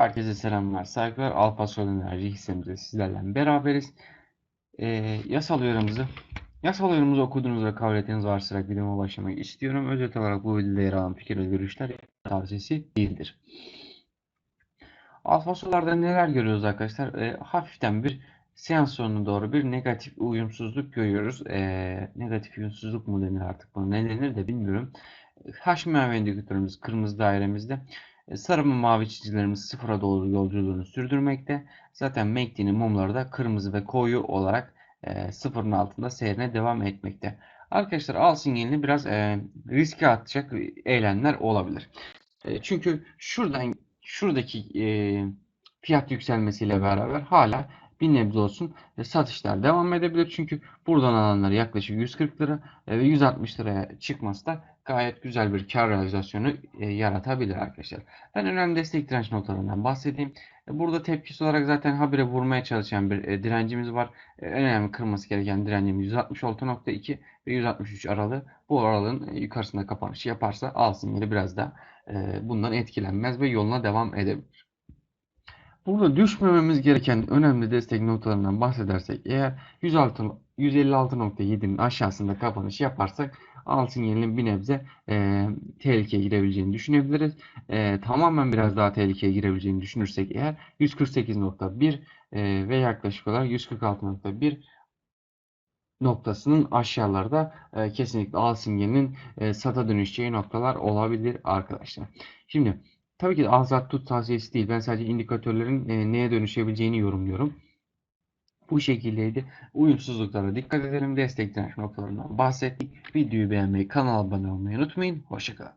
Herkese selamlar, saygılar. Alfa Sol Enerji hissemizde sizlerle beraberiz. Ee, yasal uyarımızı, yasal uyarımızı okuduğunuz ve kabul ettiğiniz varsayarak videoma başlamak istiyorum. Özet olarak bu videoda yer alan fikir ve görüşler tavsiyesi değildir. Alfa Solar'da neler görüyoruz arkadaşlar? Ee, hafiften bir seans sonuna doğru bir negatif uyumsuzluk görüyoruz. Ee, negatif uyumsuzluk mu denir artık buna ne denir de bilmiyorum. HMV indikatörümüz kırmızı dairemizde. E, Sarı ve mavi çizgilerimiz sıfıra doğru yolculuğunu sürdürmekte. Zaten MACD'nin mumları da kırmızı ve koyu olarak e, sıfırın altında seyrine devam etmekte. Arkadaşlar al sinyalini biraz e, riske atacak eylemler olabilir. E, çünkü şuradan şuradaki e, fiyat yükselmesiyle beraber hala bir nebze olsun e, satışlar devam edebilir. Çünkü buradan alanlar yaklaşık 140 lira e, ve 160 liraya çıkması da gayet güzel bir kar realizasyonu e, yaratabilir arkadaşlar. Ben önemli destek direnç noktalarından bahsedeyim. E, Burada tepkisi olarak zaten habire vurmaya çalışan bir direncimiz var. E, önemli kırması gereken direncimiz 166.2 ve 163 aralığı. Bu aralığın yukarısında kapanışı yaparsa al sinyali biraz da bundan etkilenmez ve yoluna devam edebilir. Burada düşmememiz gereken önemli destek noktalarından bahsedersek eğer 106 156.7'nin aşağısında kapanış yaparsak al sinyalinin bir nebze e, tehlikeye girebileceğini düşünebiliriz. E, tamamen biraz daha tehlikeye girebileceğini düşünürsek eğer 148.1 e, ve yaklaşık olarak 146.1 noktasının aşağılarda e, kesinlikle al sinyalinin e, sata dönüşeceği noktalar olabilir arkadaşlar. Şimdi tabii ki de al sat tut tavsiyesi değil. Ben sadece indikatörlerin e, neye dönüşebileceğini yorumluyorum. Bu şekildeydi. Uyumsuzluklara dikkat edelim. Destek direnç noktalarından bahsettik. Videoyu beğenmeyi, kanala abone olmayı unutmayın. Hoşçakalın.